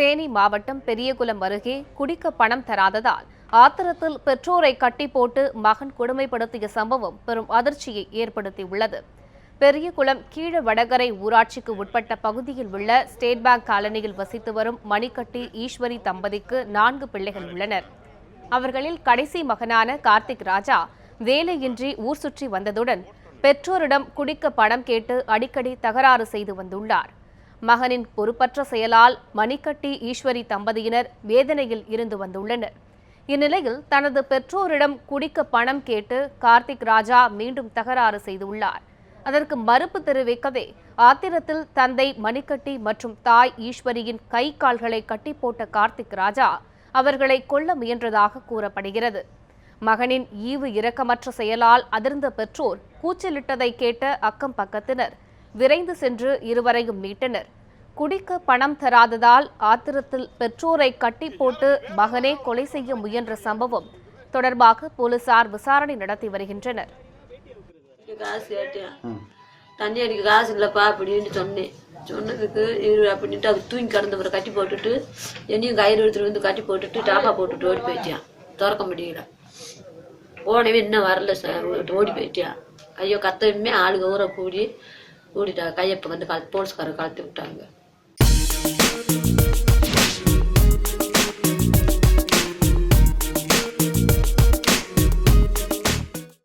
தேனி மாவட்டம் பெரியகுளம் அருகே குடிக்க பணம் தராததால் ஆத்திரத்தில் பெற்றோரை கட்டி போட்டு மகன் கொடுமைப்படுத்திய சம்பவம் பெரும் அதிர்ச்சியை ஏற்படுத்தியுள்ளது. பெரியகுளம் கீழ வடகரை ஊராட்சிக்கு உட்பட்ட பகுதியில் உள்ள ஸ்டேட் பேங்க் காலனியில் வசித்து வரும் மணிக்கட்டி ஈஸ்வரி தம்பதிக்கு நான்கு பிள்ளைகள் உள்ளனர். அவர்களில் கடைசி மகனான கார்த்திக் ராஜா வேலையின்றி ஊர் சுற்றி வந்ததுடன் பெற்றோரிடம் குடிக்க பணம் கேட்டு அடிக்கடி தகராறு செய்து வந்துள்ளார். மகனின் பொறுப்பற்ற செயலால் மணிக்கட்டி ஈஸ்வரி தம்பதியினர் வேதனையில் இருந்து வந்துள்ளனர். இந்நிலையில் தனது பெற்றோரிடம் குடிக்க பணம் கேட்டு கார்த்திக் ராஜா மீண்டும் தகராறு செய்துள்ளார். அதற்கு மறுப்பு தெரிவிக்கவே ஆத்திரத்தில் தந்தை மணிக்கட்டி மற்றும் தாய் ஈஸ்வரியின் கை கால்களை கட்டி போட்ட கார்த்திக் ராஜா அவர்களை கொல்ல முயன்றதாக கூறப்படுகிறது. மகனின் ஈவு இரக்கமற்ற செயலால் அதிர்ந்த பெற்றோர் கூச்சலிட்டதை கேட்ட அக்கம் பக்கத்தினர் விரைந்து சென்று இருவரையும் மீட்டனர். குடிக்க பணம் தராததால் ஆத்திரத்தில் பெற்றோரை கட்டி போட்டு மகனே கொலை செய்ய முயன்ற சம்பவம் தொடர்பாக போலீசார் விசாரணை நடத்தி வருகின்றனர். காசு தண்ணி அடிக்க காசு இல்லைப்பா அப்படின்னு சொன்னேன். சொன்னதுக்கு இரு அப்படின்ட்டு அது தூங்கி கிடந்தவரை கட்டி போட்டுட்டு என்னையும் கயிறு எடுத்துட்டு வந்து கட்டி போட்டுட்டு டாப்பா போட்டுட்டு ஓடி போயிட்டான். திறக்க முடியல. போனவே இன்னும் வரல சார். ஓடி போயிட்டான். ஐயோ கத்தவுமே ஆளுங்க ஊற கூடி கூடிட்டா கையப்ப வந்து கல் போலீஸ்காரர் கலத்தி விட்டாங்க.